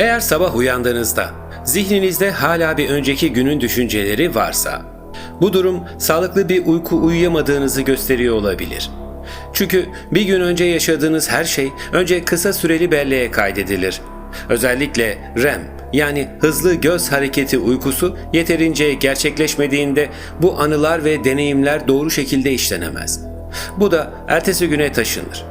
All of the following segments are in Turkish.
Eğer sabah uyandığınızda zihninizde hala bir önceki günün düşünceleri varsa, bu durum sağlıklı bir uyku uyuyamadığınızı gösteriyor olabilir. Çünkü bir gün önce yaşadığınız her şey önce kısa süreli belleğe kaydedilir. Özellikle REM yani hızlı göz hareketi uykusu yeterince gerçekleşmediğinde bu anılar ve deneyimler doğru şekilde işlenemez. Bu da ertesi güne taşınır.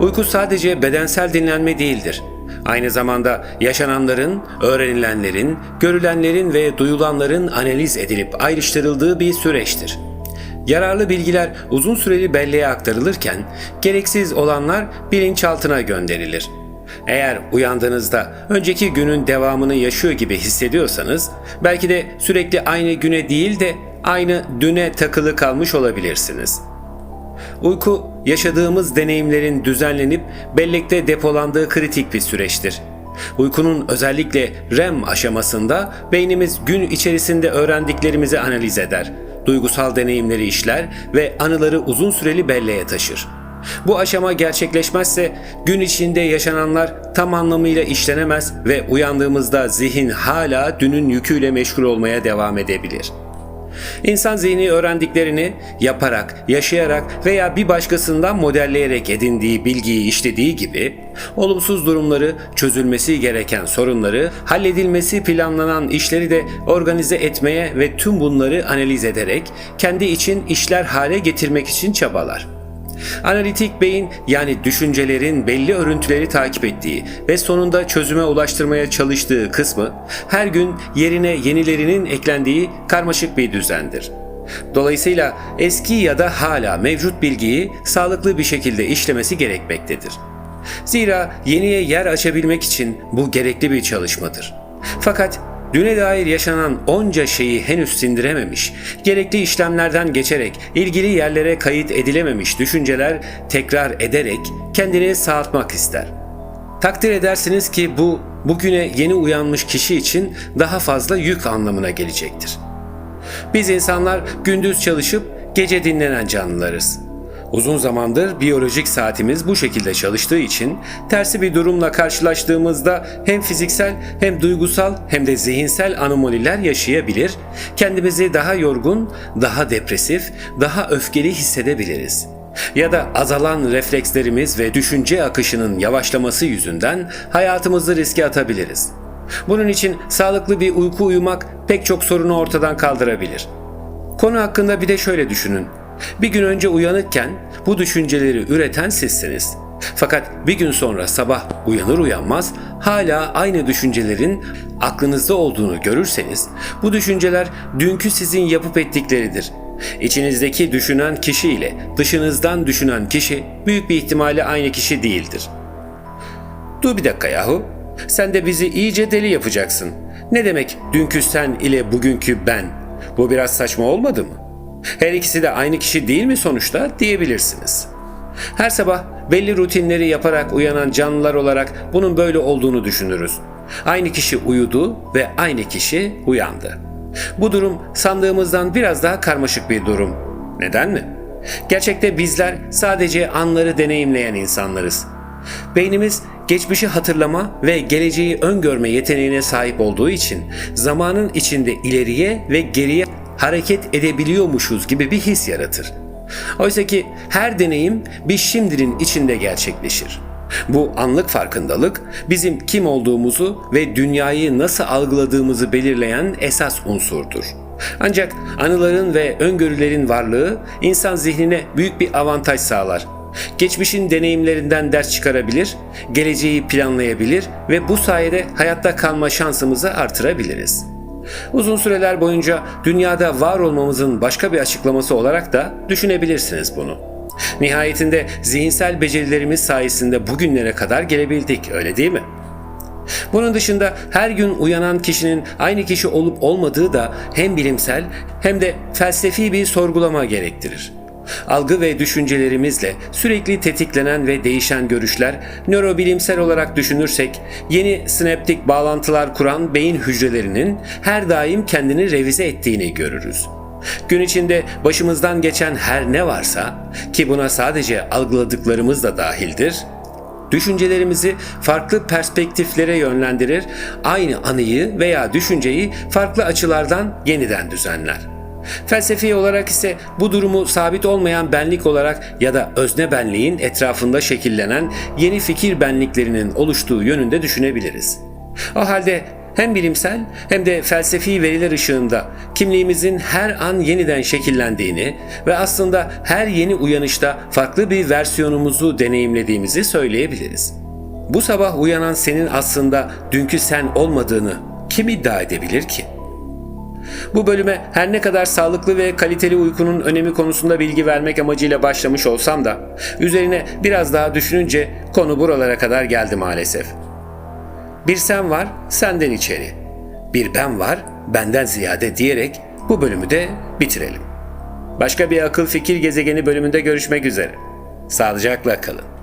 Uyku sadece bedensel dinlenme değildir. Aynı zamanda yaşananların, öğrenilenlerin, görülenlerin ve duyulanların analiz edilip ayrıştırıldığı bir süreçtir. Yararlı bilgiler uzun süreli belleğe aktarılırken gereksiz olanlar bilinçaltına gönderilir. Eğer uyandığınızda önceki günün devamını yaşıyor gibi hissediyorsanız belki de sürekli aynı güne değil de aynı düne takılı kalmış olabilirsiniz. Uyku, yaşadığımız deneyimlerin düzenlenip bellekte depolandığı kritik bir süreçtir. Uykunun özellikle REM aşamasında beynimiz gün içerisinde öğrendiklerimizi analiz eder, duygusal deneyimleri işler ve anıları uzun süreli belleğe taşır. Bu aşama gerçekleşmezse gün içinde yaşananlar tam anlamıyla işlenemez ve uyandığımızda zihin hala dünün yüküyle meşgul olmaya devam edebilir. İnsan zihni öğrendiklerini yaparak, yaşayarak veya bir başkasından modelleyerek edindiği bilgiyi işlediği gibi, olumsuz durumları, çözülmesi gereken sorunları, halledilmesi planlanan işleri de organize etmeye ve tüm bunları analiz ederek kendi için işler hale getirmek için çabalar. Analitik beyin yani düşüncelerin belli örüntüleri takip ettiği ve sonunda çözüme ulaştırmaya çalıştığı kısmı her gün yerine yenilerinin eklendiği karmaşık bir düzendir. Dolayısıyla eski ya da hala mevcut bilgiyi sağlıklı bir şekilde işlemesi gerekmektedir. Zira yeniye yer açabilmek için bu gerekli bir çalışmadır. Fakat Düne dair yaşanan onca şeyi henüz sindirememiş, gerekli işlemlerden geçerek ilgili yerlere kayıt edilememiş düşünceler tekrar ederek kendini sağaltmak ister. Takdir edersiniz ki bu bugüne yeni uyanmış kişi için daha fazla yük anlamına gelecektir. Biz insanlar gündüz çalışıp gece dinlenen canlılarız. Uzun zamandır biyolojik saatimiz bu şekilde çalıştığı için tersi bir durumla karşılaştığımızda hem fiziksel hem duygusal hem de zihinsel anomaliler yaşayabilir, kendimizi daha yorgun, daha depresif, daha öfkeli hissedebiliriz. Ya da azalan reflekslerimiz ve düşünce akışının yavaşlaması yüzünden hayatımızı riske atabiliriz. Bunun için sağlıklı bir uyku uyumak pek çok sorunu ortadan kaldırabilir. Konu hakkında bir de şöyle düşünün. Bir gün önce uyanıkken bu düşünceleri üreten sizsiniz. Fakat bir gün sonra sabah uyanır uyanmaz hala aynı düşüncelerin aklınızda olduğunu görürseniz bu düşünceler dünkü sizin yapıp ettikleridir. İçinizdeki düşünen kişi ile dışınızdan düşünen kişi büyük bir ihtimalle aynı kişi değildir. Dur bir dakika yahu. Sen de bizi iyice deli yapacaksın. Ne demek dünkü sen ile bugünkü ben? Bu biraz saçma olmadı mı? Her ikisi de aynı kişi değil mi sonuçta diyebilirsiniz. Her sabah belli rutinleri yaparak uyanan canlılar olarak bunun böyle olduğunu düşünürüz. Aynı kişi uyudu ve aynı kişi uyandı. Bu durum sandığımızdan biraz daha karmaşık bir durum. Neden mi? Gerçekte bizler sadece anları deneyimleyen insanlarız. Beynimiz geçmişi hatırlama ve geleceği öngörme yeteneğine sahip olduğu için zamanın içinde ileriye ve geriye hareket edebiliyormuşuz gibi bir his yaratır. Oysa ki her deneyim bir şimdinin içinde gerçekleşir. Bu anlık farkındalık bizim kim olduğumuzu ve dünyayı nasıl algıladığımızı belirleyen esas unsurdur. Ancak anıların ve öngörülerin varlığı insan zihnine büyük bir avantaj sağlar. Geçmişin deneyimlerinden ders çıkarabilir, geleceği planlayabilir ve bu sayede hayatta kalma şansımızı artırabiliriz. Uzun süreler boyunca dünyada var olmamızın başka bir açıklaması olarak da düşünebilirsiniz bunu. Nihayetinde zihinsel becerilerimiz sayesinde bugünlere kadar gelebildik, öyle değil mi? Bunun dışında her gün uyanan kişinin aynı kişi olup olmadığı da hem bilimsel hem de felsefi bir sorgulama gerektirir. Algı ve düşüncelerimizle sürekli tetiklenen ve değişen görüşler, nörobilimsel olarak düşünürsek, yeni sinaptik bağlantılar kuran beyin hücrelerinin her daim kendini revize ettiğini görürüz. Gün içinde başımızdan geçen her ne varsa ki buna sadece algıladıklarımız da dahildir, düşüncelerimizi farklı perspektiflere yönlendirir, aynı anıyı veya düşünceyi farklı açılardan yeniden düzenler. Felsefi olarak ise bu durumu sabit olmayan benlik olarak ya da özne benliğin etrafında şekillenen yeni fikir benliklerinin oluştuğu yönünde düşünebiliriz. O halde hem bilimsel hem de felsefi veriler ışığında kimliğimizin her an yeniden şekillendiğini ve aslında her yeni uyanışta farklı bir versiyonumuzu deneyimlediğimizi söyleyebiliriz. Bu sabah uyanan senin aslında dünkü sen olmadığını kim iddia edebilir ki? Bu bölüme her ne kadar sağlıklı ve kaliteli uykunun önemi konusunda bilgi vermek amacıyla başlamış olsam da üzerine biraz daha düşününce konu buralara kadar geldi maalesef. Bir sen var, senden içeri. Bir ben var, benden ziyade diyerek bu bölümü de bitirelim. Başka bir akıl fikir gezegeni bölümünde görüşmek üzere. Sağlıcakla kalın.